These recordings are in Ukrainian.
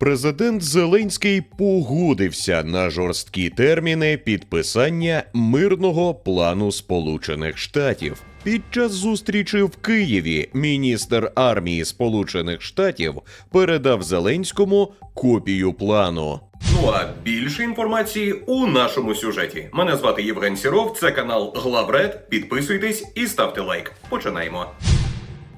Президент Зеленський погодився на жорсткі терміни підписання мирного плану Сполучених Штатів. Під час зустрічі в Києві міністр армії Сполучених Штатів передав Зеленському копію плану. Ну а більше інформації у нашому сюжеті. Мене звати Євген Сіров, це канал Главред. Підписуйтесь і ставте лайк. Починаємо.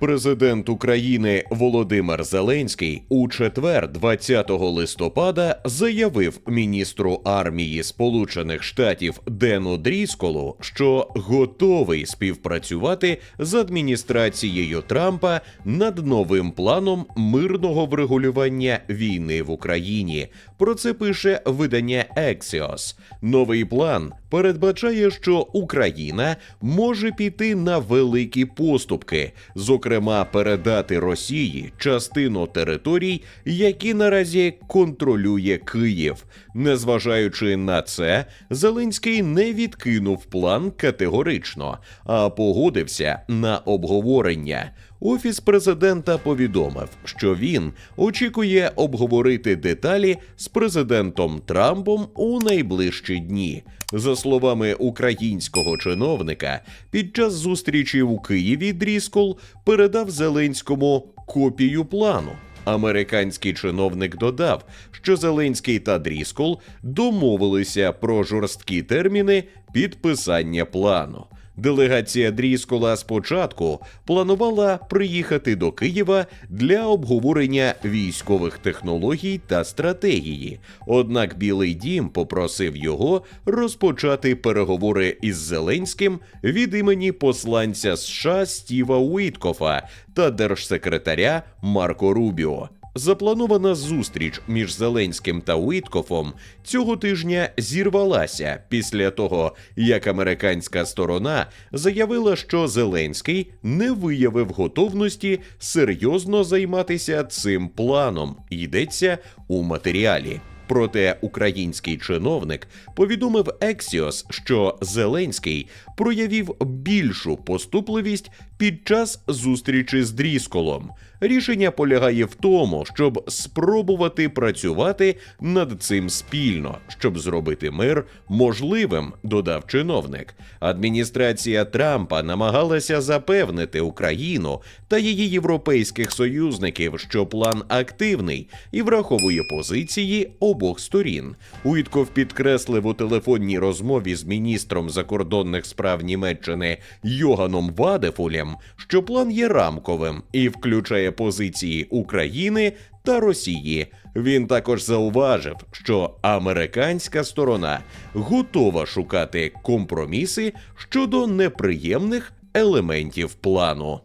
Президент України Володимир Зеленський у четвер, 20 листопада, заявив міністру армії Сполучених Штатів Дену Дрісколу, що готовий співпрацювати з адміністрацією Трампа над новим планом мирного врегулювання війни в Україні. Про це пише видання Axios. Новий план передбачає, що Україна може піти на великі поступки, зокрема передати Росії частину територій, які наразі контролює Київ. Незважаючи на це, Зеленський не відкинув план категорично, а погодився на обговорення. Офіс президента повідомив, що він очікує обговорити деталі з президентом Трампом у найближчі дні. За словами українського чиновника, під час зустрічі у Києві Дріскол передав Зеленському копію плану. Американський чиновник додав, що Зеленський та Дріскол домовилися про жорсткі терміни підписання плану. Делегація Дріскола спочатку планувала приїхати до Києва для обговорення військових технологій та стратегії. Однак Білий Дім попросив його розпочати переговори із Зеленським від імені посланця США Стіва Уіткофа та держсекретаря Марко Рубіо. Запланована зустріч між Зеленським та Уіткофом цього тижня зірвалася після того, як американська сторона заявила, що Зеленський не виявив готовності серйозно займатися цим планом. Йдеться у матеріалі. Проте український чиновник повідомив Ексіос, що Зеленський проявив більшу поступливість під час зустрічі з Дрісколом. Рішення полягає в тому, щоб спробувати працювати над цим спільно, щоб зробити мир можливим, додав чиновник. Адміністрація Трампа намагалася запевнити Україну та її європейських союзників, що план активний і враховує позиції обох сторін. Уітков підкреслив у телефонній розмові з міністром закордонних справ Німеччини Йоганом Вадефулем, що план є рамковим і включає позиції України та Росії. Він також зауважив, що американська сторона готова шукати компроміси щодо неприємних елементів плану.